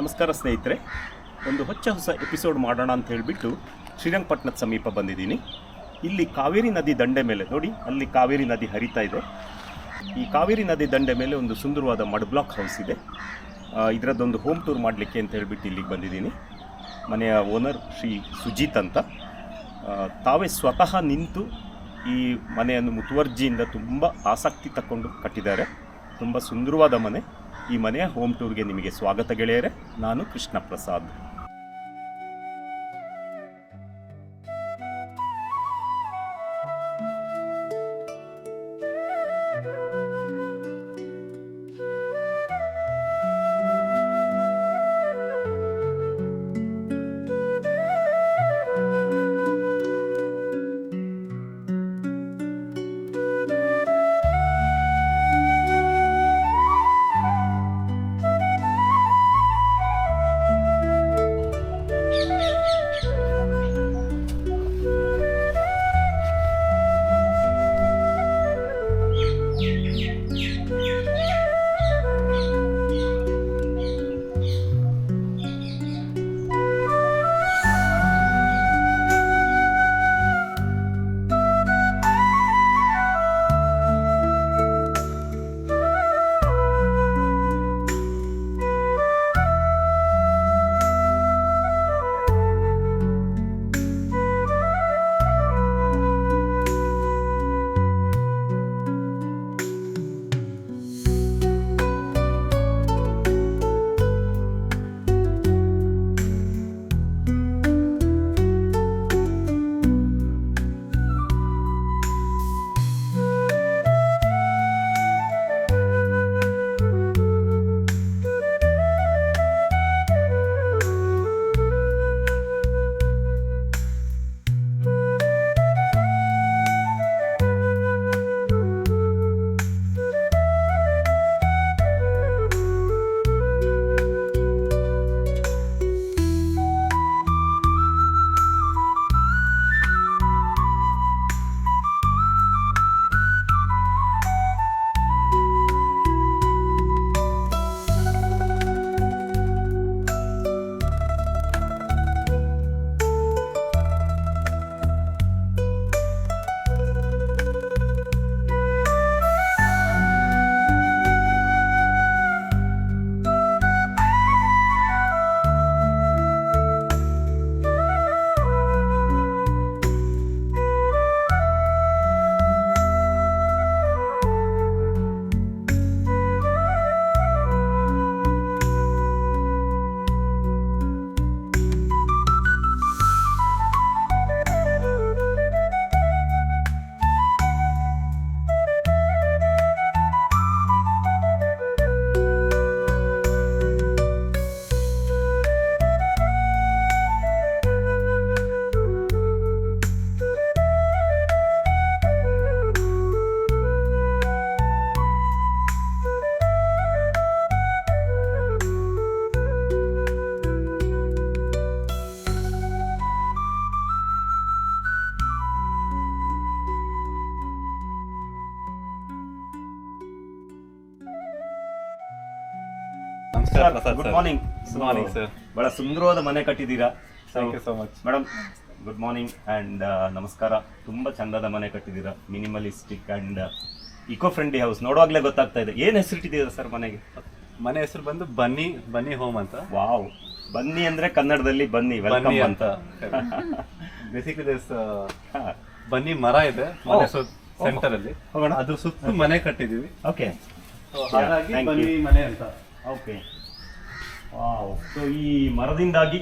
ನಮಸ್ಕಾರ ಸ್ನೇಹಿತರೆ. ಒಂದು ಹೊಚ್ಚ ಹೊಸ ಎಪಿಸೋಡ್ ಮಾಡೋಣ ಅಂತ ಹೇಳಿಬಿಟ್ಟು ಶ್ರೀರಂಗಪಟ್ಟಣದ ಸಮೀಪ ಬಂದಿದ್ದೀನಿ. ಇಲ್ಲಿ ಕಾವೇರಿ ನದಿ ದಂಡೆ ಮೇಲೆ, ನೋಡಿ, ಅಲ್ಲಿ ಕಾವೇರಿ ನದಿ ಹರಿತಾ ಇದೆ. ಈ ಕಾವೇರಿ ನದಿ ದಂಡೆ ಮೇಲೆ ಒಂದು ಸುಂದರವಾದ ಮಡ್ ಬ್ಲಾಕ್ ಹೌಸ್ ಇದೆ. ಇದರದ್ದೊಂದು ಹೋಮ್ ಟೂರ್ ಮಾಡಲಿಕ್ಕೆ ಅಂತ ಹೇಳಿಬಿಟ್ಟು ಇಲ್ಲಿಗೆ ಬಂದಿದ್ದೀನಿ. ಮನೆಯ ಓನರ್ ಶ್ರೀ ಸುಜಿತ್ ಅಂತ. ತಾವೇ ಸ್ವತಃ ನಿಂತು ಈ ಮನೆಯನ್ನು ಮುತುವರ್ಜಿಯಿಂದ ತುಂಬ ಆಸಕ್ತಿ ತಕ್ಕೊಂಡು ಕಟ್ಟಿದ್ದಾರೆ. ತುಂಬ ಸುಂದರವಾದ ಮನೆ. ಈ ಮನೆಯ ಹೋಮ್ ಟೂರ್ಗೆ ನಿಮಗೆ ಸ್ವಾಗತ ಗೆಳೆಯರೆ ನಾನು Krishna Prasad Prasad good sir. Morning. Good morning sir. ಬಹಳ ಸುಂದರವಾದ ಮನೆ ಕಟ್ಟಿದ್ದೀರಾ. Thank you so much madam good morning and ನಮಸ್ಕಾರ. ತುಂಬ ಚಂದದ ಮನೆ ಕಟ್ಟಿದ್ದೀರಾ. Minimalistic and eco friendly house ನೋಡುವಾಗಲೇ ಗೊತ್ತಾಗ್ತಾ ಇದೆ. ಏನು ಹೆಸರಿಟ್ಟಿದ್ದೀರಾ ಸರ್ ಮನೆಗೆ? ಮನೆ ಹೆಸರು ಬಂದು ಬನ್ನಿ ಬನ್ನಿ ಹೋಮ್ ಅಂತ. ವಾವ್. ಬನ್ನಿ ಅಂದ್ರೆ ಕನ್ನಡದಲ್ಲಿ ಬನ್ನಿ ವೆಲ್ಕಮ್ ಅಂತ. ಬೇಸಿಕಲಿ ದಿಸ್ ಬನ್ನಿ ಮರ ಇದೆ ಮನೆ. ಸೆಂಟರ್ ಅಲ್ಲಿ ಹೋಗೋಣ. ಅದ್ರ ಸುತ್ತ ಮನೆ ಕಟ್ಟಿದೀವಿ ಓಕೆ ಹಾಗಾಗಿ ಬನ್ನಿ ಮನೆ ಅಂತ. ಓಕೆ ಸೊ ಈ ಮರದಿಂದಾಗಿ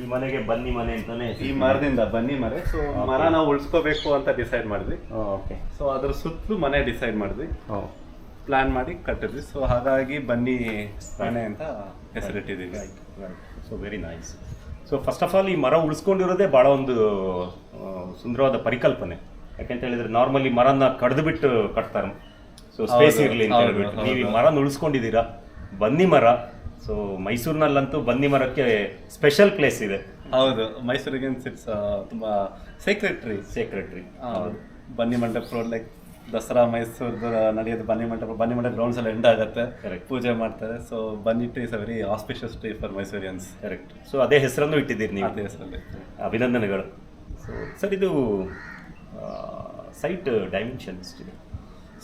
ಈ ಮನೆಗೆ ಬನ್ನಿ ಮನೆ ಅಂತಾನೆ ಈ ಮರದಿಂದ ಬನ್ನಿ ಮರ. ಸೊ ಮರ ನಾವು ಉಳಿಸ್ಕೋಬೇಕು ಅಂತ ಡಿಸೈಡ್ ಮಾಡಿದ್ವಿ. ಓಕೆ ಸೊ ಅದ್ರ ಸುತ್ತಲೂ ಮನೆ ಡಿಸೈಡ್ ಮಾಡಿದ್ವಿ. ಪ್ಲಾನ್ ಮಾಡಿ ಕಟ್ಟಿದ್ವಿ. ಸೊ ಹಾಗಾಗಿ ಬನ್ನಿ ಮನೆ ಅಂತ ಹೆಸರಿಟ್ಟಿದ್ದೀವಿ so very nice so first of all ಈ ಮರ ಉಳಿಸ್ಕೊಂಡಿರೋದೇ ಭಾಳ ಒಂದು ಸುಂದರವಾದ ಪರಿಕಲ್ಪನೆ. ಯಾಕೆಂತ ಹೇಳಿದ್ರೆ ನಾರ್ಮಲಿ ಮರನ ಕಡ್ದು ಬಿಟ್ಟು ಕಟ್ತಾರೆ ಸೊ ಸ್ಪೇಸ್ ಇರಲಿ ಅಂತ ಹೇಳ್ಬಿಟ್ಟು. ನೀವು ಈ ಮರನ ಉಳಿಸ್ಕೊಂಡಿದ್ದೀರಾ? ಬನ್ನಿ ಮರ. ಸೊ ಮೈಸೂರಿನಲ್ಲಂತೂ ಬನ್ನಿ ಮರಕ್ಕೆ ಸ್ಪೆಷಲ್ ಪ್ಲೇಸ್ ಇದೆ. ಹೌದು ಮೈಸೂರಿಗೆ ಇಟ್ಸ್ ತುಂಬಾ ಸೇಕ್ರೆಟ್ರಿ ಹೌದು. ಬನ್ನಿ ಮಂಟಪ ರೋಡ್ ಲೈಕ್ ದಸರಾ ಮೈಸೂರ್ದು ನಡೆಯೋದು ಬನ್ನಿ ಮಂಟಪ ಬನ್ನಿ ಮಂಟಪ ಗ್ರೌಂಡ್ಸ್ ಎಲ್ಲ ಎಂಡ್ ಆಗುತ್ತೆ. ಕರೆಕ್ಟ್ ಪೂಜೆ ಮಾಡ್ತಾರೆ. So Banni tree is a very auspicious tree for Mysorians. Correct so ಅದೇ ಹೆಸರನ್ನು ಇಟ್ಟಿದ್ದೀರಿ ನೀವು. ಅದೇ ಹೆಸರಲ್ಲಿ. ಅಭಿನಂದನೆಗಳು. ಸೊ ಸರ್ ಇದು ಸೈಟ್ ಡೈಮೆನ್ಷನ್ಸ್ ಇದೆ.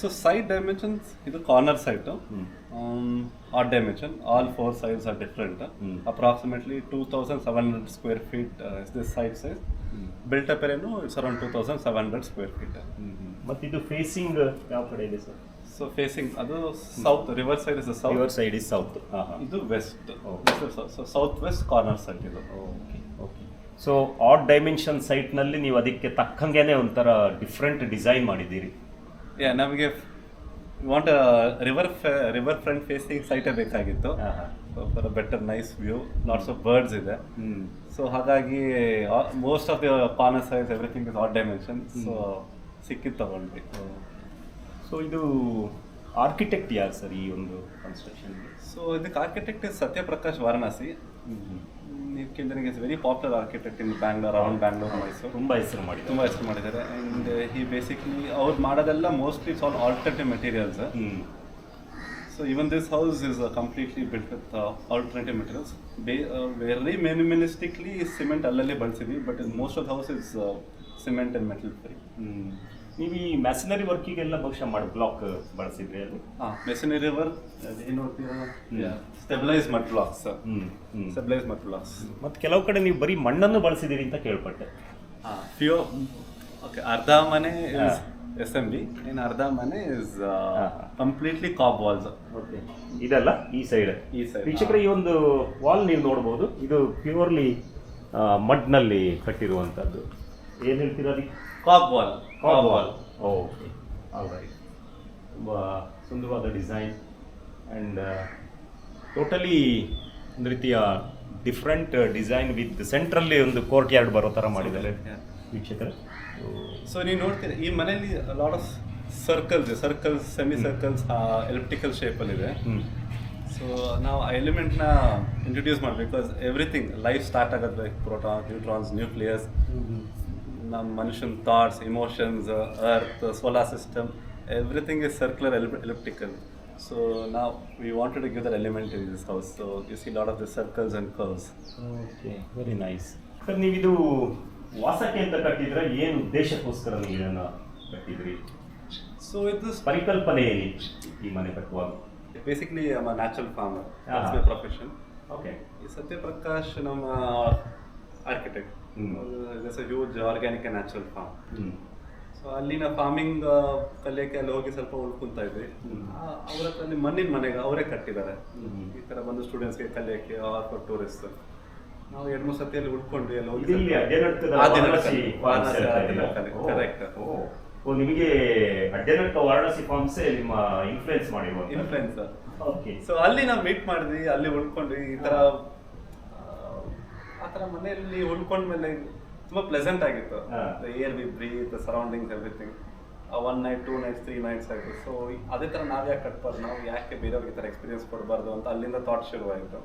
ಸೊ ಸೈಟ್ ಡೈಮೆನ್ಷನ್ಸ್ ಇದು corner site odd dimension all four sides are different. Approximately two thousand seven hundred square feet is this side size built up ಏನು it's around two thousand seven hundred square feet ಮತ್ತು ಇದು facing ಯಾವ ಕಡೆ ಇದೆ sir so facing ಅದು south river side is south river side is south ಇದು west so south west corner site ಇದು okay okay so odd dimension ಸೈಟ್ನಲ್ಲಿ ನೀವು ಅದಕ್ಕೆ ತಕ್ಕಂಗೆ ಒಂಥರ ಡಿಫ್ರೆಂಟ್ ಡಿಸೈನ್ ಮಾಡಿದ್ದೀರಿ. ಯಾ ನಮಗೆ want river river front facing ಸೈಟೇ ಬೇಕಾಗಿತ್ತು. For a better nice view lots of birds ಇದೆ. ಸೊ ಹಾಗಾಗಿ ಮೋಸ್ಟ್ ಆಫ್ ದ ಪಾನ size everything is odd dimension so ಸಿಕ್ಕಿತ್ತು ತಗೊಂಡ್ವಿ. ಸೊ ಇದು ಆರ್ಕಿಟೆಕ್ಟ್ ಯಾರು ಸರ್ ಈ ಒಂದು ಕನ್ಸ್ಟ್ರಕ್ಷನ್ ಸೊ ಇದಕ್ಕೆ ಆರ್ಕಿಟೆಕ್ಟ್ ಸತ್ಯಪ್ರಕಾಶ್ ವಾರಣಾಸಿ ಕೇಳಿದ್ರೆ is very popular architect in Bangalore around Bangalore Mysuru ತುಂಬ ಹೆಸರು ಮಾಡಿ ತುಂಬ ಹೆಸರು ಮಾಡಿದ್ದಾರೆ. ಆ್ಯಂಡ್ ಹಿ ಬೇಸಿಕ್ಲಿ ಅವ್ರು ಮಾಡೋದೆಲ್ಲ mostly it's all alternative materials so even this house is completely built with alternative materials by very minimalistically cement ಅಲ್ಲಲ್ಲಿ ಬಳಸಿದ್ವಿ but most of house is cement and metal free ನೀವು ಈ masonry ವರ್ಕಿಗೆಲ್ಲ ಬಹುಶಃ ಮಾಡಿ block ಬಳಸಿದ್ರಿ ಅದು? ಹಾಂ ಮೆಷಿನರಿ ವರ್ಕ್ ಏನು ಸ್ಟೆಬಿಲೈಸ್ ಮಾಡಿ ಬ್ಲಾಕ್ಸ್ ಸ್ಟೆಬಿಲೈಸ್ ಮಾಡಿ ಬ್ಲಾಕ್ಸ್ ಮತ್ತು ಕೆಲವು ಕಡೆ ನೀವು ಬರೀ ಮಣ್ಣನ್ನು ಬಳಸಿದ್ದೀರಿ ಅಂತ ಕೇಳ್ಪಟ್ಟೆ. ಹಾಂ ಫ್ಯೂ ಓಕೆ ಅರ್ಧ ಮನೆ ಎಸ್ ಎಂ ಬಿ ಇನ್ ಅರ್ಧ ಮನೆ is completely cob walls okay ಇದೆಲ್ಲ ಈ ಸೈಡ್ ಈ ಸೈಡ್ ವೀಕ್ಷಕರ ಈ ಒಂದು ವಾಲ್ ನೀವು ನೋಡ್ಬೋದು ಇದು ಪ್ಯೂರ್ಲಿ ಮಡ್ನಲ್ಲಿ ಕಟ್ಟಿರುವಂಥದ್ದು ಏನು ಹೇಳ್ತೀರಾ ಅದಕ್ಕೆ cob wall cob wall okay all right ತುಂಬ ಸುಂದರವಾದ ಡಿಸೈನ್ ಆ್ಯಂಡ್ ಟೋಟಲಿ ಒಂದು ರೀತಿಯ ಡಿಫ್ರೆಂಟ್ ಡಿಸೈನ್ ವಿತ್ ಸೆಂಟ್ರಲ್ಲಿ ಒಂದು ಕೋರ್ಟ್ ಯಾರ್ಡ್ ಬರೋ ಥರ ಮಾಡಿದ್ದಾರೆ ವೀಕ್ಷಕರೇ. ಸೊ ನೀವು ನೋಡ್ತೀರಿ ಈ ಮನೆಯಲ್ಲಿ lot of circles circles semi circles elliptical ಶೇಪಲ್ಲಿದೆ so ನಾವು ಆ ಎಲಿಮೆಂಟ್ನ ಇಂಟ್ರೊಡ್ಯೂಸ್ ಮಾಡಬೇಕು ಬಿಕಾಸ್ ಎವ್ರಿಥಿಂಗ್ ಲೈಫ್ ಸ್ಟಾರ್ಟ್ ಆಗೋದು ಲೈಕ್ ಪ್ರೋಟಾನ್ ನ್ಯೂಟ್ರಾನ್ಸ್ ನ್ಯೂಕ್ಲಿಯಸ್ ನಮ್ಮ ಮನುಷ್ಯನ thoughts emotions earth solar system everything is circular elliptical so ನಾವು we wanted to give that element in this house so you see lot of the circles and curves okay very nice sir ನೀವಿದು ವಾಸಕ್ಕೆ ಅಂತ ಕಟ್ಟಿದ್ರೆ ಏನು ಉದ್ದೇಶಕ್ಕೋಸ್ಕರ ನೀವು ಇದನ್ನು ಕಟ್ಟಿದ್ರಿ? So ಇದು ಪರಿಕಲ್ಪನೆ ಏನಿತ್ತು ಈ ಮನೆ ಕಟ್ಟುವಾಗ. ಬೇಸಿಕ್ಲಿ ನಮ್ಮ ನ್ಯಾಚುರಲ್ ಫಾರ್ಮರ್. ಪ್ರೊಫೆಷನ್ ಓಕೆ ಈ ಸತ್ಯಪ್ರಕಾಶ್ ನಮ್ಮ architect is a huge organic and natural farm so ಅಲ್ಲಿನ ಫಾರ್ಮಿಂಗ್ ಕಲಿಯೋಕ್ಕೆ ಅಲ್ಲಿ ಹೋಗಿ ಸ್ವಲ್ಪ ಉಳ್ಕೊಂತ ಇದ್ವಿ. ಅವರ ಅಲ್ಲಿ ಮಣ್ಣಿನ ಮನೆಗೆ ಅವರೇ ಕಟ್ಟಿದ್ದಾರೆ. ಈ ಥರ ಬಂದು ಸ್ಟೂಡೆಂಟ್ಸ್ಗೆ ಕಲಿಯೋಕ್ಕೆ ಆರ್ ಫಾರ್ ಟೂರಿಸ್ಟ್ ನಾವು ಎರಡು ಮೂರು ಸತಿಯಲ್ಲಿ ಉಳ್ಕೊಂಡ್ವಿ ಅಲ್ಲಿ ಹೋಗಿ. ಓ ನಿಮಗೆ ಅಡ್ಡನಟ್ಟ ವಾರಣಾಸಿ ಫಾರ್ಮ್ಸೇ ನಿಮ್ಮ ಇನ್ಫ್ಲುಯೆನ್ಸ್ ಮಾಡಿರುವ ಇನ್ಫ್ಲುಯೆನ್ಸ್ ಸೊ ಅಲ್ಲಿ ನಾವು ಮೀಟ್ ಮಾಡಿದ್ವಿ ಅಲ್ಲಿ ಉಳ್ಕೊಂಡ್ವಿ ಈ ಥರ ಆ ಥರ ಮನೆಯಲ್ಲಿ ಉಳ್ಕೊಂಡ್ಮೇಲೆ ತುಂಬ ಪ್ಲೆಸೆಂಟ್ ಆಗಿತ್ತು. The air we breathe surroundings everything one night two nights three nights ಆಯಿತು. ಸೊ ಅದೇ ಥರ ನಾವು ಯಾಕೆ ಕಟ್ಬಾರ್ದು ನಾವು ಯಾಕೆ ಬೇರೆಯವ್ರಿಗೆ ಥರ ಎಕ್ಸ್ಪೀರಿಯನ್ಸ್ ಕೊಡಬಾರ್ದು ಅಂತ ಅಲ್ಲಿಂದ ಥಾಟ್ ಶುರುವಾಯಿತು.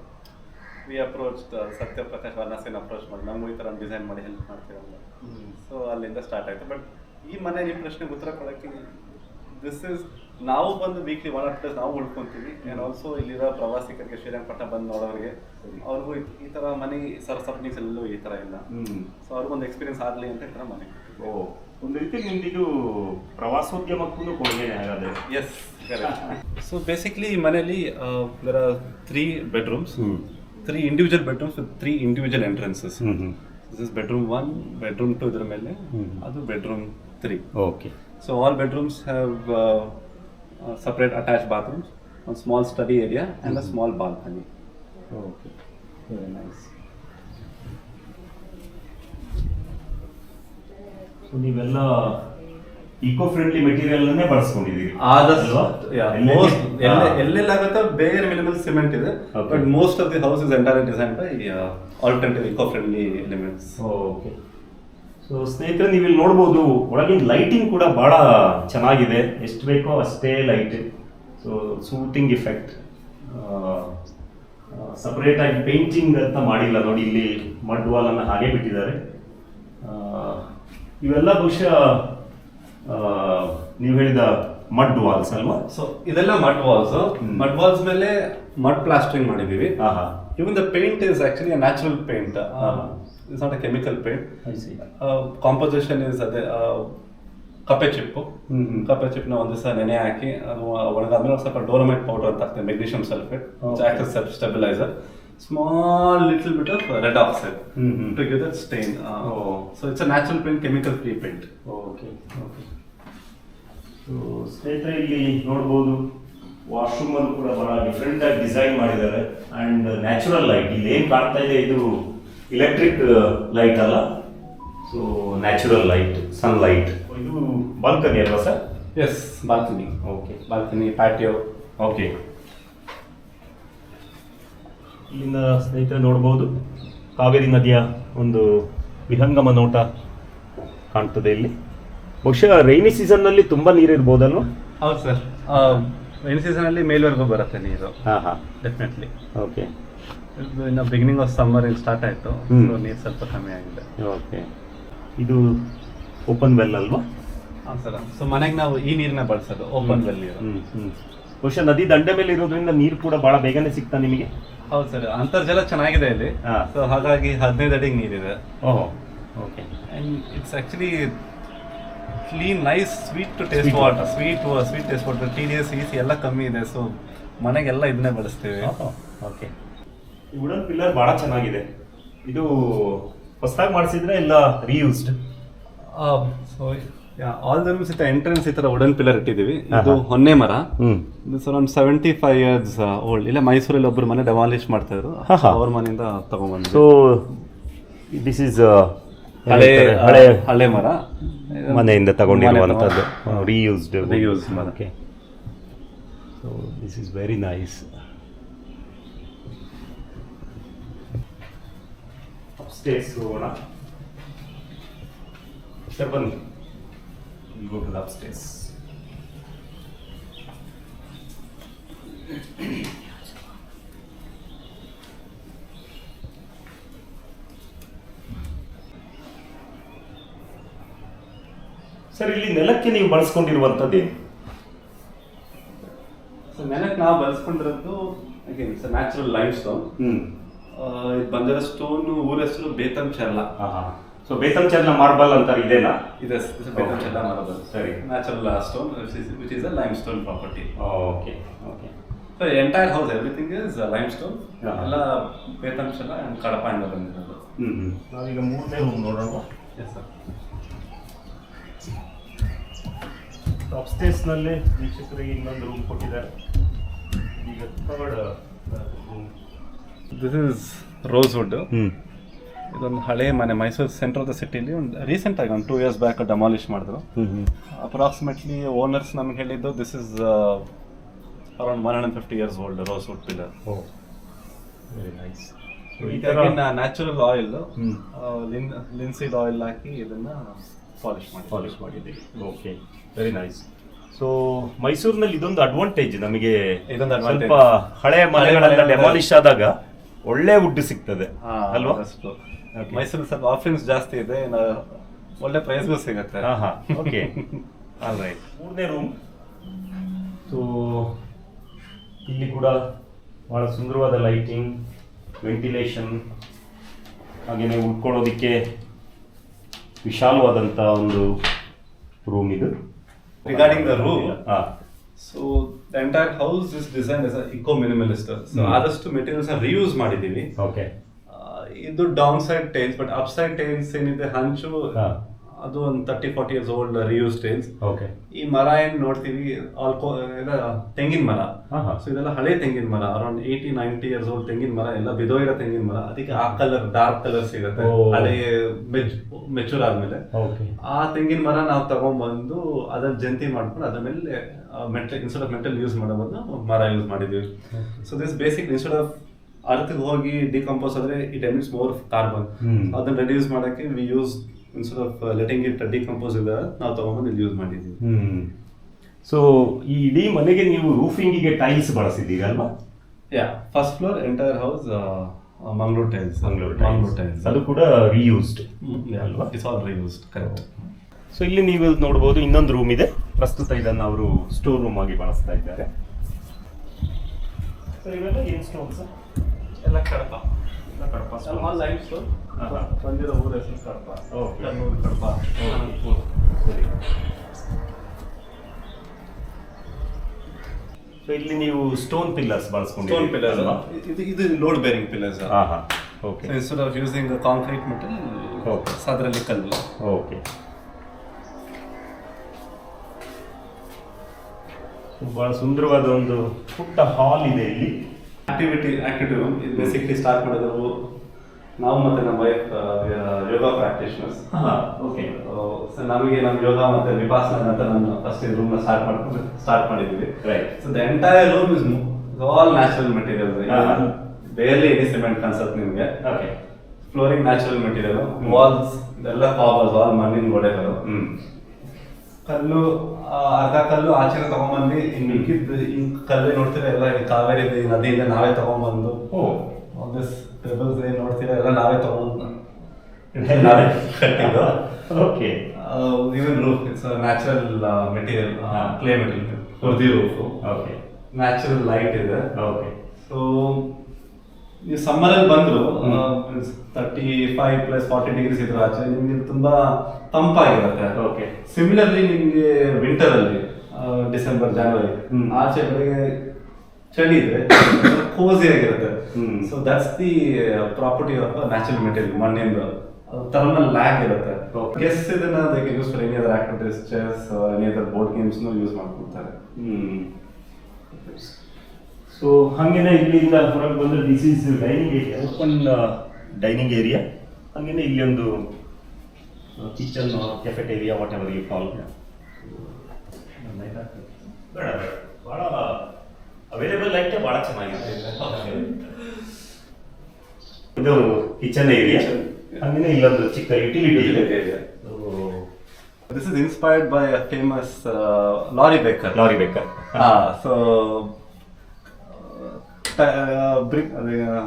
We approach Satyaprakash Varanasi approach ಮಾಡಿ ನಮಗೂ ಈ ಥರ ಡಿಸೈನ್ ಮಾಡಿ ಹೆಲ್ಪ್ ಮಾಡ್ತೀವಿ ಅಂತ. ಸೊ ಅಲ್ಲಿಂದ ಸ್ಟಾರ್ಟ್ ಆಯಿತು. ಬಟ್ ಈ ಮನೆ ಈ ಪ್ರಶ್ನೆಗೆ ಉತ್ತರ ಕೊಡೋಕ್ಕೆ ದಿಸ್ ಇಸ್ ನಾವು ಬಂದು ವೀಕ್ಲಿ ಒನ್ ಆರ್ ಪ್ಲೇಸ್ ನಾವು ಉಳ್ಕೊಂತೀವಿ ಆ್ಯಂಡ್ ಆಲ್ಸೋ ಇಲ್ಲಿರೋ ಪ್ರವಾಸಿಗರಿಗೆ ಶ್ರೀರಂಗಪಟ್ಟಣ ಬಂದು ನೋಡೋರಿಗೆ ಅವ್ರಿಗೂ ಈ- ಥರ ಮನೆ ಸರ್ ಸರೌಂಡಿಂಗ್ಸ್ ಎಲ್ಲೂ ಈ ಥರ ಇಲ್ಲ. ಹ್ಮ್. ಸೊ ಅವ್ರಿಗೊಂದು ಎಕ್ಸ್ಪೀರಿಯನ್ಸ್ ಆಗಲಿ ಅಂತ ಈ ಥರ ಮನೆ. ಓ ಒಂದು ರೀತಿ ಇದು ಪ್ರವಾಸೋದ್ಯಮಕ್ಕೂ ಕೊಡುಗೆ ಎಸ್ ಸೊ ಬೇಸಿಕ್ಲಿ ಈ ಮನೆಯಲ್ಲಿ there are three bedrooms three individual bedrooms with three individual entrances this is bedroom one bedroom two ಇದ್ರ ಮೇಲೆ ಅದು bedroom three okay so all bedrooms uh, separate attached bathrooms, one small study area and a small balcony. Okay Very nice so ನೀವೆಲ್ಲ eco friendly material ಅನ್ನೇ ಬಳಸ್ಕೊಂಡಿದ್ದೀರಿ ಆದಷ್ಟು ಎಲ್ಲೇ- most ಎಲ್ಲೆಲ್ಲಾಗುತ್ತೆ ಬೇರೆ ಮಿನಿಮಲ್ ಸಿಮೆಂಟ್ ಇದೆ Okay. But most of the house is entire design by alternative eco friendly elements okay so ಸ್ನೇಹಿತರೆ ನೀವು ಇಲ್ಲಿ ನೋಡ್ಬೋದು ಒಳಗಿನ ಲೈಟಿಂಗ್ ಕೂಡ ಭಾಳ ಚೆನ್ನಾಗಿದೆ. ಎಷ್ಟು ಬೇಕೋ ಅಷ್ಟೇ ಲೈಟ್ ಸೊ ಸೂಟಿಂಗ್ ಇಫೆಕ್ಟ್ ಸಪ್ರೇಟಾಗಿ ಪೇಂಟಿಂಗ್ ಅಂತ ಮಾಡಿಲ್ಲ ನೋಡಿ ಇಲ್ಲಿ ಮಡ್ ವಾಲ್ ವಾಲನ್ನು ಹಾಗೆ ಬಿಟ್ಟಿದ್ದಾರೆ. ಇವೆಲ್ಲ ಬಹುಶಃ ನೀವು ಹೇಳಿದ ಮಡ್ ವಾಲ್ಸ್ ಅಲ್ವಾ? ಸೊ ಇದೆಲ್ಲ ಮಡ್ ವಾಲ್ಸ್. ಮಡ್ ವಾಲ್ಸ್ ಮೇಲೆ ಮಡ್ ಪ್ಲಾಸ್ಟರಿಂಗ್ ಮಾಡಿದೀವಿ even the paint is actually natural paint it's not a chemical paint I see. Composition is ಅದೇ ಆ, ಕಪ್ಪೆ ಚಿಪ್ಪು. ಕಪ್ಪೆ ಚಿಪ್ಪನ್ನ ಒಂದು ದಿವಸ ನೆನೆ ಹಾಕಿ ಅದು ಒಣಗಾದ್ಮೇಲೆ ಸ್ವಲ್ಪ ಡೋಲಮೈಟ್ ಪೌಡರ್ ಅಂತ ಹಾಕ್ತೇವೆ magnesium sulphate Okay. Stabiliser small little bit of red oxide. To give that stain. So it's a natural paint chemical free paint okay okay so ಸ್ನೇಹಿತರೆ ಇಲ್ಲಿ ನೋಡ್ಬೋದು ವಾಶ್ರೂಮ್ ಅನ್ನು ಕೂಡ ಬಹಳ ಡಿಫ್ರೆಂಟ್ ಆಗಿ ಡಿಸೈನ್ ಮಾಡಿದ್ದಾರೆ ಅಂಡ್ ನ್ಯಾಚುರಲ್ ಲೈಟ್ ಇಲ್ಲಿ ಏನು ಕಾಣ್ತಾ ಇದೆ ಇದು ಇಲೆಕ್ಟ್ರಿಕ್ ಲೈಟ್ ಅಲ್ಲ? So natural light sun light ಇದು ಬಾಲ್ಕನಿ ಅಲ್ವಾ sir? Yes balcony okay balcony patio okay ಇಲ್ಲಿಂದ ಸ್ನೇಹಿತರೆ ನೋಡ್ಬೋದು ಕಾವೇರಿ ನದಿಯ ಒಂದು ವಿಹಂಗಮ ನೋಟ ಕಾಣ್ತದೆ ಇಲ್ಲಿ. ಬಹುಶಃ ರೈನಿ ಸೀಸನ್ನಲ್ಲಿ ತುಂಬ ನೀರಿರ್ಬೋದಲ್ವಾ ಹೌದು ಸರ್. ರೈನಿ ಸೀಸನ್ ಅಲ್ಲಿ ಮೇಲ್ವರೆಗೂ ಬರುತ್ತೆ ನೀರು. ಹಾಂ ಹಾಂ. ಡೆಫಿನೆಟ್ಲಿ ಓಕೆ ಇನ್ನು ಬಿಗಿನಿಂಗ್ ಆಫ್ ಸಮ್ಮರ್ ಇಲ್ಲಿ ಸ್ಟಾರ್ಟ್ ಆಯಿತು. ನೀರು ಸ್ವಲ್ಪ ಕಮ್ಮಿ ಆಗಿದೆ. ಓಕೆ ಇದು ಓಪನ್ ವೆಲ್ ಅಲ್ವಾ? ಹಾಂ ಸರ್. ಸೊ ಮನೆಗೆ ನಾವು ಈ ನೀರನ್ನ ಬಳಸೋದು ಓಪನ್ ವೆಲ್ ನೀರು. ಹ್ಮ್ ಹ್ಮ್. ಬಹುಶಃ ನದಿ ದಂಡೆ ಮೇಲೆ ಇರೋದ್ರಿಂದ ನೀರು ಕೂಡ ಬಹಳ ಬೇಗನೆ ಸಿಗ್ತಾ ನಿಮಗೆ? ಹೌದು ಸರ್. ಅಂತರ್ಜಲ ಚೆನ್ನಾಗಿದೆ ಇಲ್ಲಿ. ಸೊ ಹಾಗಾಗಿ ಹದಿನೈದು ಅಡಿಗೆ ನೀರಿದೆ. ಓಹೋ. Okay and it's actually clean nice sweet to taste water sweet sweet taste water T D S E C ಎಲ್ಲ ಕಮ್ಮಿ ಇದೆ. ಸೊ ಮನೆಗೆಲ್ಲ ಇದನ್ನೇ ಬಳಸ್ತೀವಿ. ಓಕೆ ಈ ವುಡನ್ ಪಿಲ್ಲರ್ ಬಹಳ ಚೆನ್ನಾಗಿದೆ. ಇದು ಹೊಸದಾಗಿ ಮಾಡಿಸಿದ್ರೆ ಇಲ್ಲ reused all the rooms entrance ಈ ಥರ ವುಡನ್ ಪಿಲ್ಲರ್ ಇಟ್ಟಿದ್ದೀವಿ. ಇದು. ಹೊನ್ನೆ ಮರ. ಇದು ಸರ್ ಒಂದು ಸೆವೆಂಟಿ ಫೈವ್ ಇಯರ್ಸ್ ಓಲ್ಡ್ ಇಲ್ಲ ಮೈಸೂರಲ್ಲಿ ಒಬ್ಬರು ಮನೆ ಡೆಮಾಲಿಷ್ ಮಾಡ್ತಾ ಇದ್ರು. ಅವ್ರ ಮನೆಯಿಂದ ತಗೊಂಡ್ಬಂದ್ರು ಸೊ ದಿಸ್ ಇಸ್ ಹಳೆ ಹಳೆ ಹಳೆ ಮರ. ಮನೆಯಿಂದ ತಗೊಂಡಿರುವಂಥದ್ದು. ರೀಯೂಸ್ಡ್ ರೀಯೂಸ್ ಮರ. Okay so this is very nice upstairs ಹೋಗೋಣ ಸರ್ ಬನ್ನಿ. ಗೋ ಟು ಅಪ್ಸ್ಟೇರ್ಸ್ ಸರ್ ಇಲ್ಲಿ ನೆಲಕ್ಕೆ ನೀವು ಬಳಸ್ಕೊಂಡಿರುವಂಥದ್ದೇನು ಸೊ ನೆಲಕ್ಕೆ ನಾವು ಬಳಸ್ಕೊಂಡಿರೋದು ಸರ್ ನ್ಯಾಚುರಲ್ ಲೈಫ್ ಸ್ಟೋನ್ ಹ್ಞೂ ಬಂದಿರೋ ಸ್ಟೋನ್ ಊರ ಹೆಸರು ಬೇತಂ ಚರ್ಲ ಸೊ ಬೇತಂ ಚರ್ಲ ಮಾರ್ಬಲ್ ಅಂತ ಇದೇನಾ? ಇದೆ ಬೇತಂ ಚರ್ಲ ಮಾರ್ಬಲ್ ಸರಿ. Natural stone which is a lime stone property okay okay so entire house everything is lime stone. ಎಲ್ಲ ಬೇತಂ ಚರ್ಲ ಆ್ಯಂಡ್ ಕಡಪ ಇಂದ ಬಂದಿರೋದು. ಹ್ಞೂ ಈಗ ನಾವೀಗ ಮೂರನೇ ರೂಮ್ ನೋಡೋಣ. ಎಸ್ ಸರ್ ಅಪ್ಸ್ಟೇರ್ಸ್ನಲ್ಲಿ ವೀಕ್ಷಕರಿಗೆ ಇನ್ನೊಂದು ರೂಮ್ ಕೊಟ್ಟಿದ್ದಾರೆ. ಈಗ third room this is rosewood ಇದೊಂದು ಹಳೆ ಮನೆ ಮೈಸೂರು ಸೆಂಟರ್ ಆಫ್ ದ ಸಿಟಿಲಿ ಒಂದು ರೀಸೆಂಟ್ ಆಗಿ ಒಂದು ಟೂ ಇಯರ್ಸ್ ಬ್ಯಾಕ್ ಡೆಮಾಲಿಷ್ ಮಾಡಿದ್ರು. ಅಪ್ರಾಕ್ಸಿಮೇಟ್ಲಿ ಓನರ್ಸ್ ನಮ್ಗೆ ಹೇಳಿದ್ದು this is around one hundred fifty years old rose wood pillar very nice natural oil lin linseed oil ಹಾಕಿ ಇದನ್ನ ಪಾಲಿಶ್ ಮಾಡಿ ಪಾಲಿಶ್ ಮಾಡಿದ್ದೀವಿ. ಓಕೆ ವೆರಿ ನೈಸ್ ಸೊ ಮೈಸೂರಿನಲ್ಲಿ ಇದೊಂದು ಅಡ್ವಾಂಟೇಜ್ ನಮಗೆ ಇದೊಂದು. ಸ್ವಲ್ಪ ಹಳೆ ಮನೆಗಳೆಲ್ಲ ಡೆಮಾಲಿಷ್ ಆದಾಗ. ಒಳ್ಳೆ ವುಡ್ ಸಿಗ್ತದೆ ಅಲ್ವಾ? ಅಷ್ಟು. ಮೈಸೂರು ಸ್ವಲ್ಪ ಆಫರಿಂಗ್ಸ್ ಜಾಸ್ತಿ ಇದೆ ಇನ್ನು ಒಳ್ಳೆ ಪ್ರೈಸ್ಗೂ ಸಿಗುತ್ತೆ. ಹಾ ಹಾ ಓಕೆ ಆಲ್ ರೈಟ್ ಮೂರನೇ ರೂಮ್ ಸೊ ಇಲ್ಲಿ ಕೂಡ ಬಹಳ ಸುಂದರವಾದ ಲೈಟಿಂಗ್ ವೆಂಟಿಲೇಷನ್ ಹಾಗೆಯೇ ಉಳ್ಕೊಳ್ಳೋದಕ್ಕೆ ವಿಶಾಲವಾದಂಥ ಒಂದು ರೂಮ್ ಇದು. ರಿಗಾರ್ಡಿಂಗ್ ದ ರೂಮ್ ಹಾ. So the entire house is design as eco minimalist so. ಆದಷ್ಟು ಮೆಟೀರಿಯಲ್ಸ್ ರಿಯೂಸ್ ಮಾಡಿದ್ದೀವಿ ಓಕೆ ಇದು down side tiles but up side tiles ಏನಿದೆ ಹಂಚು. ಅದು ಒಂದು thirty forty years old reuse trains okay ಈ ಮರ ಏನ್ ನೋಡ್ತೀವಿ? ಆಲ್ಕೋ ತೆಂಗಿನ ಮರ. ಸೊ ಇದೆಲ್ಲ ಹಳೆ ತೆಂಗಿನ ಮರ. Around eighty ninety years old ತೆಂಗಿನ ಮರ. ಎಲ್ಲ ಬಿದೋಗಿರೋ ತೆಂಗಿನ ಮರ. ಅದಕ್ಕೆ ಆ ಕಲರ್ ಡಾರ್ಕ್ ಕಲರ್ ಸಿಗುತ್ತೆ. ಹಳೆ ಮೆಚ್ ಮೆಚೂರ್ ಆದ್ಮೇಲೆ. ಆ ತೆಂಗಿನ ಮರ ನಾವು ತಗೊಂಡ್ಬಂದು ಅದನ್ನ ಜಂತಿ ಮಾಡ್ಕೊಂಡು ಅದ್ರ ಮೇಲೆ metal instead of metal use ಮಾಡೋ ಮರ ಯೂಸ್ ಮಾಡಿದೀವಿ. So this basic instead of ಅರ್ಥಕ್ಕೆ ಹೋಗಿ ಡಿಕಂಪೋಸ್ ಆದ್ರೆ ಇಟ್ ಎಮಿಟ್ಸ್ ಮೋರ್ ಕಾರ್ಬನ್ ಅದನ್ನ ರೆಡ್ಯೂಸ್ ಮಾಡಕ್ಕೆ we use instead of letting it decompose ಇದೆ ನಾವು ತಗೊಂಡ್ಬಂದು ಇಲ್ಲಿ ಯೂಸ್ ಮಾಡಿದ್ದೀವಿ. ಹ್ಮ್. ಸೊ ಈ ಇಡೀ ಮನೆಗೆ ನೀವು ರೂಫಿಂಗಿಗೆ ಟೈಲ್ಸ್ ಬಳಸಿದ್ದೀರಿ ಅಲ್ವಾ? Yeah first floor entire house Mangaluru tiles Mangaluru Mangaluru tiles ಅದು ಕೂಡ ರೀಯೂಸ್ಡ್ ಅಲ್ವಾ? It's all reused correct so ಇಲ್ಲಿ ನೀವು ನೋಡ್ಬೋದು ಇನ್ನೊಂದು ರೂಮ್ ಇದೆ. ಪ್ರಸ್ತುತ ಇದನ್ನು ಅವರು ಸ್ಟೋರ್ ರೂಮ್ ಆಗಿ ಬಳಸ್ತಾ ಇದ್ದಾರೆ. ಸೊ ಇವೆಲ್ಲ ಏನು ಸ್ಟೋನ್ಸ್ ಎಲ್ಲ Kadapa. Kadapa all lime stone ಹಾ, ಹಾ. ಬಂದಿರೋ ಊರ ಹೆಸರು ಕಡಪ ಓಕೆ. ಕಣ್ಣೂರು ಕಡಪ. ಸರಿ. ಸೊ ಇಲ್ಲಿ ನೀವು ಸ್ಟೋನ್ ಪಿಲ್ಲರ್ಸ್ ಬಳಸ್ಕೊಂಡು ಸ್ಟೋನ್ ಪಿಲ್ಲರ್ಸ್ ಇದು ಇದು ಲೋಡ್ ಬೇರಿಂಗ್ ಪಿಲ್ಲರ್ಸ್ ಹಾಂ ಹಾ. Okay. Instead of using concrete metal okay. ಅದರಲ್ಲಿ ಕಲ್ಲು. ಓಕೆ. ಬಹಳ ಸುಂದರವಾದ ಒಂದು ಪುಟ್ಟ ಹಾಲ್ ಇದೆ ಇಲ್ಲಿ. ಆಕ್ಟಿವಿಟಿ ಆಕ್ಟಿವಿಟಿ ರೂಮ್ ಇದು ಬೇಸಿಕ್ಲಿ ಸ್ಟಾರ್ಟ್ ಮಾಡಿದ್ರು ನಾವು ಮತ್ತೆ ನಮ್ಮ wife yoga practitioners okay so ನಮಗೆ ನಮ್ಮ ಯೋಗ ಮತ್ತೆ ವಿಪಾಸನ ಅಂತ ನಾನು ಫಸ್ಟ್ ರೂಮ್ನ ಸ್ಟಾರ್ಟ್ ಮಾಡ್ಕೊಂಡು ಸ್ಟಾರ್ಟ್ ಮಾಡಿದ್ವಿ. Right so the entire room is all natural material ಬೇರೆ ಎನಿ ಸಿಮೆಂಟ್ ಕಾಣಿಸುತ್ತೆ ನಿಮಗೆ. Okay flooring natural material walls ಎಲ್ಲ ಫಾಬಲ್ಸ್ ಆಲ್ ಮಣ್ಣಿನ ಗೋಡೆಗಳು. ಹ್ಮ್. ಕಲ್ಲು ಅರ್ಧ ಕಲ್ಲು ಆಚೆ ತಗೊಂಡ್ಬಂದು ಹಿಂಗ್ ಮಿಕ್ಕಿದ್ದು ಹಿಂಗ್ ಕಲ್ಲು ನೋಡ್ತೀರಾ ಎಲ್ಲ ಕಾವೇರಿ ನದಿಯಿಂದ ನಾವೇ ತಗೊಂಡ್ಬಂದು ಒಂದು ದಿಸ್ ಪೆಬಲ್ಸ್ ಏನ್ ನೋಡ್ತೀರಾ ಎಲ್ಲ ನಾವೇ ತಗೊಂಡ್ಬಂದು ನಾವೇ ಕಟ್ಟಿದ್ದು. Okay even roof it's natural material. Clay material ಹುರ್ದಿ roof okay natural light ಇದೆ. ಓಕೆ ಸೊ ನೀವು ಸಮ್ಮರಲ್ಲಿ ಬಂದ್ರು thirty five plus forty degrees ಇದ್ರ ಆಚೆ ನಿಮ್ಗೆ ತುಂಬಾ ತಂಪಾಗಿರುತ್ತೆ. ಓಕೆ ಸಿಮಿಲರ್ಲಿ ನಿಮ್ಗೆ ವಿಂಟರ್ ಅಲ್ಲಿ ಡಿಸೆಂಬರ್ ಜನವರಿ. ಆಚೆ ಕಡೆಗೆ ಚಳಿ ಇದ್ರೆ ಕೋಸಿ ಆಗಿರುತ್ತೆ. So that's the property of natural material ಮಣ್ಣಿಂದ. ಥರ್ಮಲ್ ಲ್ಯಾಕ್ ಇರುತ್ತೆ. ಗೆಸ್ ಇದನ್ನ ಅದಕ್ಕೆ use for any other activities chess any other board ಗೇಮ್ಸ್ನು use ಮಾಡ್ಕೊಳ್ತಾರೆ ಹ್ಮ್. ಸೊ ಹಾಗೇನೆ ಇಲ್ಲಿಂದ ಹೊರಗೆ ಬಂದ್ರೆ this is dining area open dining area ಹಾಗೇನೆ ಇಲ್ಲಿ ಒಂದು kitchen cafeteria whatever you call ಬೇಡ ಭಾಳ ಅವೈಲೇಬಲ್ ಲೈಟೇ ಭಾಳ ಚೆನ್ನಾಗಿದೆ. ಇದು ಕಿಚನ್ ಏರಿಯಾ Kitchen. ಹಾಗೇನೆ ಇಲ್ಲೊಂದು ಚಿಕ್ಕ ಯುಟಿಲಿಟಿ ಇದೆ. Utility area. This is inspired by a famous uh, lorry baker. Laurie Baker Ah, so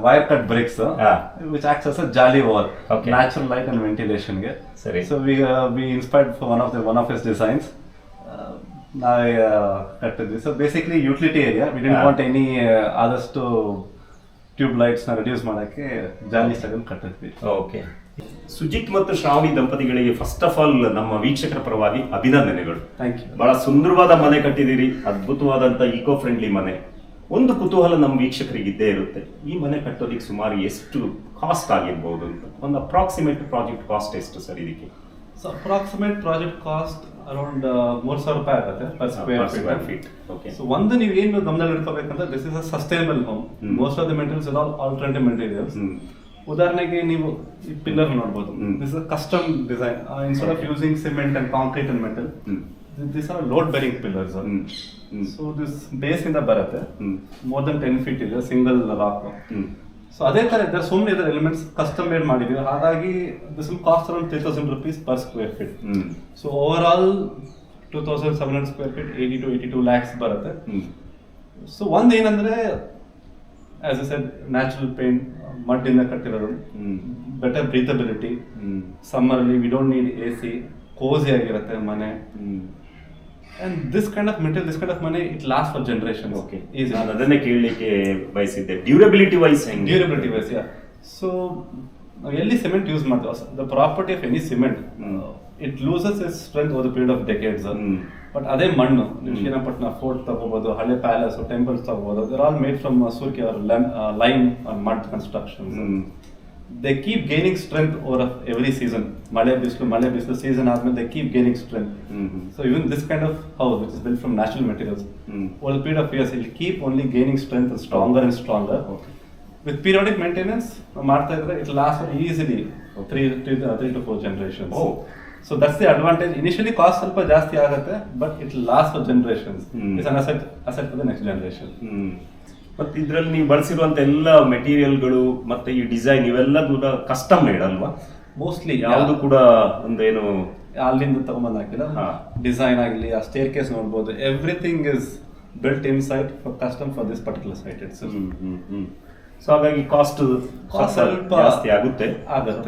wire cut uh, which cut jali wall. Wall natural light and ventilation. ಗೆ. ಸರಿ. So we we inspired for one of the one of his designs ನಾವೇ ಕಟ್ಟಿದ್ವಿ so basically utility area we didn't. Want any ಆದಷ್ಟು tube ಲೈಟ್ಸ್ನ reduce ಮಾಡೋಕ್ಕೆ jali style ಕಟ್ಟಿದ್ವಿ okay Sujith ಮತ್ತು ಶ್ರಾವಣಿ ದಂಪತಿಗಳಿಗೆ first of all ನಮ್ಮ ವೀಕ್ಷಕರ ಪರವಾಗಿ ಅಭಿನಂದನೆಗಳು ಥ್ಯಾಂಕ್ ಯು ಬಹಳ ಸುಂದರವಾದ ಮನೆ ಕಟ್ಟಿದಿರಿ ಅದ್ಭುತವಾದಂಥ ಇಕೋ ಫ್ರೆಂಡ್ಲಿ ಮನೆ ಒಂದು ಕುತೂಹಲ ನಮ್ಮ ವೀಕ್ಷಕರಿಗೆ ಇದ್ದೇ ಇರುತ್ತೆ ಈ ಮನೆ ಕಟ್ಟೋದಕ್ಕೆ ಸುಮಾರು ಎಷ್ಟು ಕಾಸ್ಟ್ ಆಗಿರ್ಬೋದು ಅಂತ ಒಂದು ಅಪ್ರಾಕ್ಸಿಮೇಟ್ ಪ್ರಾಜೆಕ್ಟ್ ಕಾಸ್ಟ್ ಎಷ್ಟು ಸರ್ ಇದಕ್ಕೆ so approximate project cost around ಮೂರು ಸಾವಿರ ರೂಪಾಯಿ ಆಗುತ್ತೆ per square feet okay. So ಒಂದು ನೀವು ಏನು ಗಮನದಲ್ಲಿ ಇಟ್ಕೋಬೇಕಂದ್ರೆ this is a sustainable home. Most of the materials all alternative materials. ಉದಾಹರಣೆಗೆ ನೀವು ಈ ಪಿಲ್ಲರ್ ನೋಡ್ಬೋದು. This is custom design instead of using cement and concrete and metal. This are load bearing pillars. So this base ಇಂದ ಬರುತ್ತೆ. More than ten feet ಇದೆ single lock. So ಅದೇ ತರ ಇದ್ದಾರೆ ಸುಮ್ಮನೆ ಇದರ ಎಲಿಮೆಂಟ್ಸ್ ಕಸ್ಟಮ್ ಮೇಡ್ ಮಾಡಿದೀವಿ ಹಾಗಾಗಿ this will cost around three thousand rupees per square feet. So overall two thousand seven hundred square feet eighty two eighty two lakhs ಬರುತ್ತೆ. So ಒಂದು ಏನಂದ್ರೆ as I said natural paint ಮಡ್ಡಿಂದ ಕಟ್ಟಿರೋದು better breathability. ಸಮ್ಮರಲ್ಲಿ we don't need A C cosy ಆಗಿರುತ್ತೆ ಮನೆ ಹ್ಮ್. And this kind of material this kind of ಮನೆ it last for generation okay easy ನಾನು ಅದನ್ನೇ ಕೇಳಲಿಕ್ಕೆ ಬಯಸಿದ್ದೆ ಡ್ಯೂರಬಿಲಿಟಿ ವೈಸ್ ಹೆಂಗೆ ಡ್ಯೂರಬಿಲಿಟಿ ವೈಸ್ ಯಾ ಸೊ ನಾವು ಎಲ್ಲಿ ಸಿಮೆಂಟ್ ಯೂಸ್ ಮಾಡ್ತೀವಿ the property of any cement. It loses its strength over period of decades. But ಅದೇ ಮಣ್ಣು. ಶ್ರೀರಂಗಪಟ್ಟಣ ಫೋರ್ಟ್ ತಗೋಬೋದು ಹಳೆ ಪ್ಯಾಲೇಸ್ ಟೆಂಪಲ್ಸ್ ತಗೋಬಹುದು they're all made from our lime mud construction. They keep gaining strength over every season ಮಳೆ ಬಿಸಿಲು ಮಳೆ ಬಿಸಿಲು season ಆದ್ಮೇಲೆ they keep gaining strength. So even this kind of house which is built from natural materials of years, it will keep only gaining strength and stronger and stronger. With periodic maintenance, ಮಾಡ್ತಾ ಇದ್ರೆ Okay. three, three, three to four generations. Oh. So that's the advantage. Initially cost ಸ್ವಲ್ಪ ಜಾಸ್ತಿ ಆಗುತ್ತೆ, for generations. Hmm. It's an asset, asset for the next generation. ಹ್ಮ್. ಮತ್ತೆ ಇದರಲ್ಲಿ ನೀವು ಬಳಸಿರುವಂತ ಎಲ್ಲ ಮೆಟೀರಿಯಲ್ಗಳು ಮತ್ತೆ ಈ ಡಿಸೈನ್ ಇವೆಲ್ಲ ಕೂಡ ಕಸ್ಟಮ್ ಮೇಡ್ ಅಲ್ವಾ? ಮೋಸ್ಟ್ಲಿ ಯಾವುದು ಕೂಡ ಒಂದೇನು ಅಲ್ಲಿಂದ ತಗೊಂಬಂದು ಹಾಕಿಲ್ಲ ಡಿಸೈನ್ ಆಗಲಿ ಆ ಸ್ಟೇರ್ ಕೇಸ್ ನೋಡ್ಬೋದು. Everything is built in site for custom for this particular site it's hmm, hmm, hmm. So ಹಾಗಾಗಿ ಕಾಸ್ಟ್ ಸ್ವಲ್ಪ ಜಾಸ್ತಿ ಆಗುತ್ತೆ.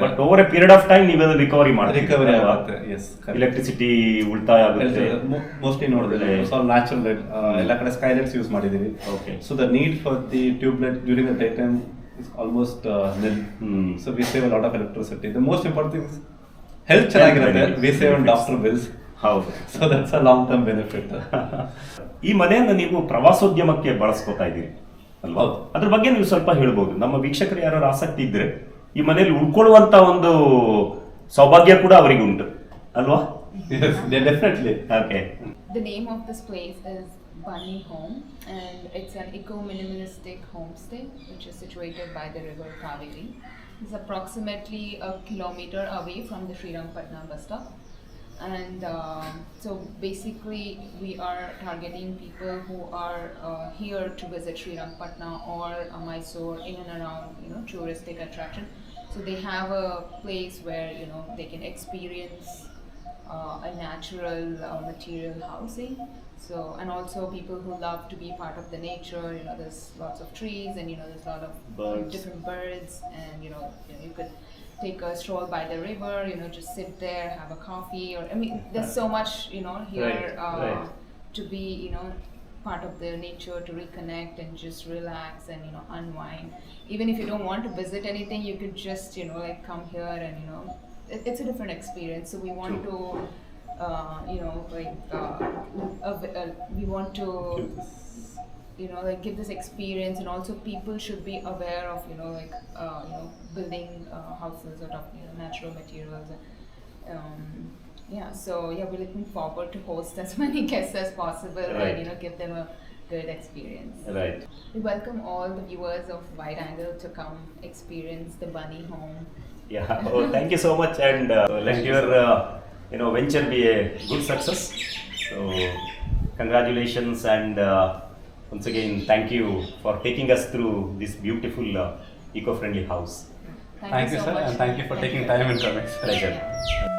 But over a period of time ನೀವು ರಿಕವರಿ ಮಾಡಿ ರಿಕವರಿ ಆಗುತ್ತೆ. ಎಸ್ ಎಲೆಕ್ಟ್ರಿಸಿಟಿ ಉಳಿತಾಯ ಆಗುತ್ತೆ. ಮೋಸ್ಟ್ಲಿ ನೋಡಿದ್ರೆ ಸೊ ನ್ಯಾಚುರಲ್ ಲೈಟ್ ಎಲ್ಲ ಕಡೆ ಸ್ಕೈ ಲೈಟ್ಸ್ ಯೂಸ್ ಮಾಡಿದ್ದೀವಿ. Okay so the need for the tube light during the daytime is almost nil. So we save lot of electricity the most important thing health ಚೆನ್ನಾಗಿರುತ್ತೆ. We save on doctor bills ಹೌದು. So that's a long term benefit ಈ ಮನೆಯನ್ನು ನೀವು ಪ್ರವಾಸೋದ್ಯಮಕ್ಕೆ ಬಳಸ್ಕೊತಾ ಇದ್ದೀರಿ. ಅಲ್ವಾ ಅದ್ರ ಬಗ್ಗೆ ನೀವು ಸ್ವಲ್ಪ ಹೇಳ್ಬೋದು ನಮ್ಮ ವೀಕ್ಷಕರು ಯಾರು ಆಸಕ್ತಿ ಇದ್ರೆ ಈ ಮನೆಯಲ್ಲಿ ಉಳ್ಕೊಳ್ಳುವಂತ ಒಂದು ಸೌಭಾಗ್ಯ ಕೂಡ ಅವರಿಗೆ ಉಂಟು ಅಲ್ವಾ definitely okay The name of this place is Bunny Home, and it's an eco-minimalistic homestay which is situated by the river Kaveri. It's approximately a kilometer away from the Srirangpatna bus stop. And um, so basically, we are targeting people who are uh, here to visit Srirangpatna or uh, Mysore in and around, you know, touristic attraction. So they have a place where you know they can experience uh, a natural uh, material housing. So, and also people who love to be part of the nature. You know, there's lots of trees, and you know, there's a lot of Birds. different birds, and you know, you know, you could take a stroll by the river. You know, just sit there, have a coffee, or I mean, there's so much you know here Right, uh, right. to be you know part of the nature to reconnect and just relax and you know unwind. Even if you don't want to visit anything, you could just you know like come here and you know it, it's a different experience. So we want to. Uh, you know, like uh, uh, we want to you know like give this experience and also people should be aware of you know like uh, you know building uh, houses out of you know, natural materials and, um, yeah so yeah we're looking forward to host as many guests as possible Right. and you know give them a good experience right we welcome all the viewers of wide angle to come experience the bunny home Yeah. Oh, thank you so much, and uh, let your uh, you know venture be a good success. So, congratulations, and uh, once again, thank you for taking us through this beautiful uh, eco-friendly house. thank, you sir, and thank you for taking time in coming. Pleasure.